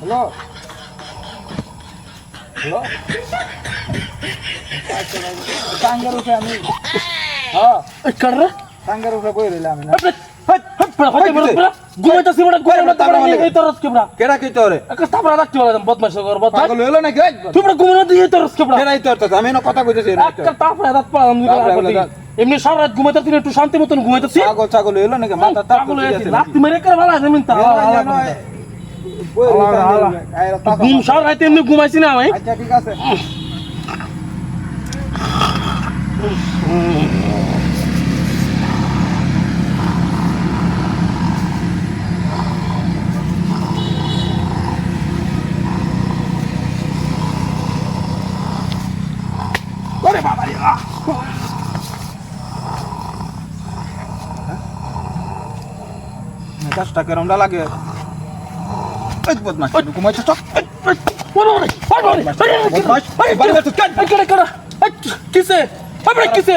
Hello hello টাঙ্গার উঠে আমি হ্যাঁ কার টাঙ্গার উঠে বই রইলাম আমি না কথা কইতেছি এমনি সারা রাত ঘুমাইতাছি না, একটু শান্তি মতন ঘুমাইতাছি পাগল ছাগল হইল নাকি? মাথা তাপ পাগল হয়ে গেছি মেরে করে ভালো আছে মিন্তা ঘুম সারা রাতে এমনি ঘুমাইছি না আমি। আচ্ছা ঠিক আছে। বাবা রে আহ! মেজাজটা কেরমটা লাগে এই বদমাস ঘুমাইছিস তো ওরে ওরে ওরে ওরে বদমাস এই বাড়ি বাড়ি কাট এই করে করে এই কিসে আরে কিসে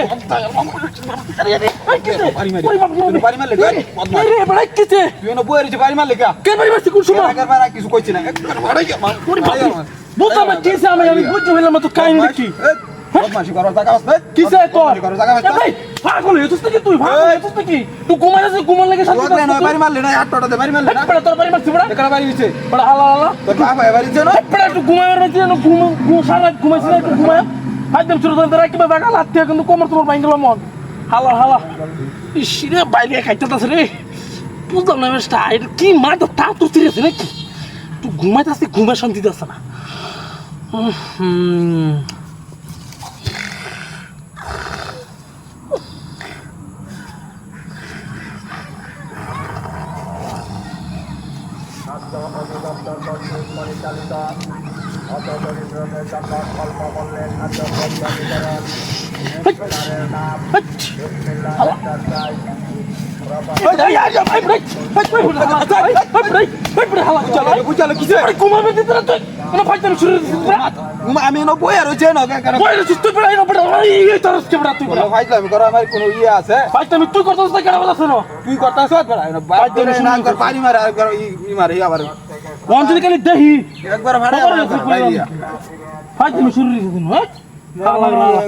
আমি বুঝতে পারলাম তো কাহিনী কি কিসে কর ভাই পাগল হইছিস নাকি তুই পাগল হইছিস নাকি তুই ঘুমাই আছিস ঘুমান লাগে শান্তি তোর না বাড়ি মারলে না আটটাতে বাড়ি মারলে না। বড় তোর বাড়ি মারছি বড়। এখানে বাড়ি হইছে। বড় হালা হালা। তোর বাবা বাড়ি যে না? বড় একটু ঘুমাই মারছি না ঘুম ঘুম সারা রাত ঘুমাইছি না একটু ঘুমাই একদম ছোট ধরে রাখি বা দেখা লাত্তি কিন্তু কোমর তোমার ভাঙ গেল মন। হালা হালা। ইস রে বাইরে খাইতে তাছে রে। বুঝলাম না বেশটা এটা কি তা তিরেছে নাকি? তুই ঘুমাইতেছিস ঘুমে শান্তি দিচ্ছে না। হুম। বুঝালো কর্তৃক পরিচালিত অত দরিদ্রদের জন্য অল্প মূল্যে খাদ্য কোনো ফাইজলা আমি কোনো ইয়ে আছে তুই পানি মারে একবার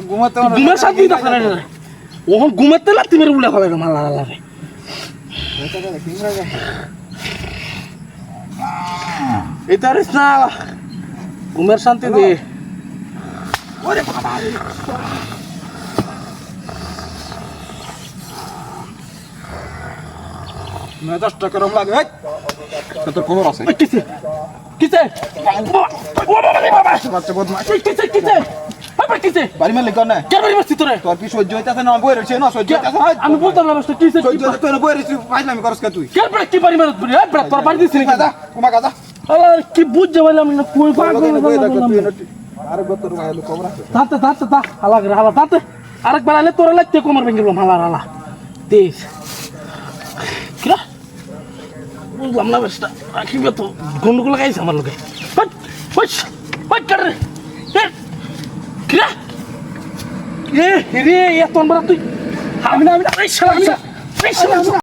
ঘুমাতে ওহন ঘুমাতে লাগতে মেরে মালা লাগে এটা রিস না ঘুমের শান্তি দে। ওরে বাবা মেজাজটা কেরম লাগে তোর খবর আছে কিসে? কিসে? বাচ্চা বদমাস এই কিসে? কিসে? বাবা কিসে বাড়ি মারলে কেন না। কেন বাড়ি মারছি তোরে? তোর কি সহ্য হইতাছে না? বই রইছে না সহ্য হইতাছে? না আমি বলতাম না মাস্টার কিসে সহ্য হইতাছে? না বই রইছিস ফাইজলামি করস কে তুই? কেন বাড়ি কি বাড়ি মারত বলি এই তোর বাড়ি দিছিস নাকি কুমা কাজা আলা কি বুঝতে পারলাম না কই পাগল বই রাখ তুই না আরে গতর গায়ে খবর তাতে তাতে তা হালা হালা তাতে আরেকবার আলে তোরা লাগতে কোমর ভেঙে গেলাম হালা হালা কিরা বুঝলাম না বেশটা। রাখিবে তো গন্ডগোল আমার লোকে। হট হট হট কাট রে এ, কিরা এ রে এত বড় তুই। আমি না আমি না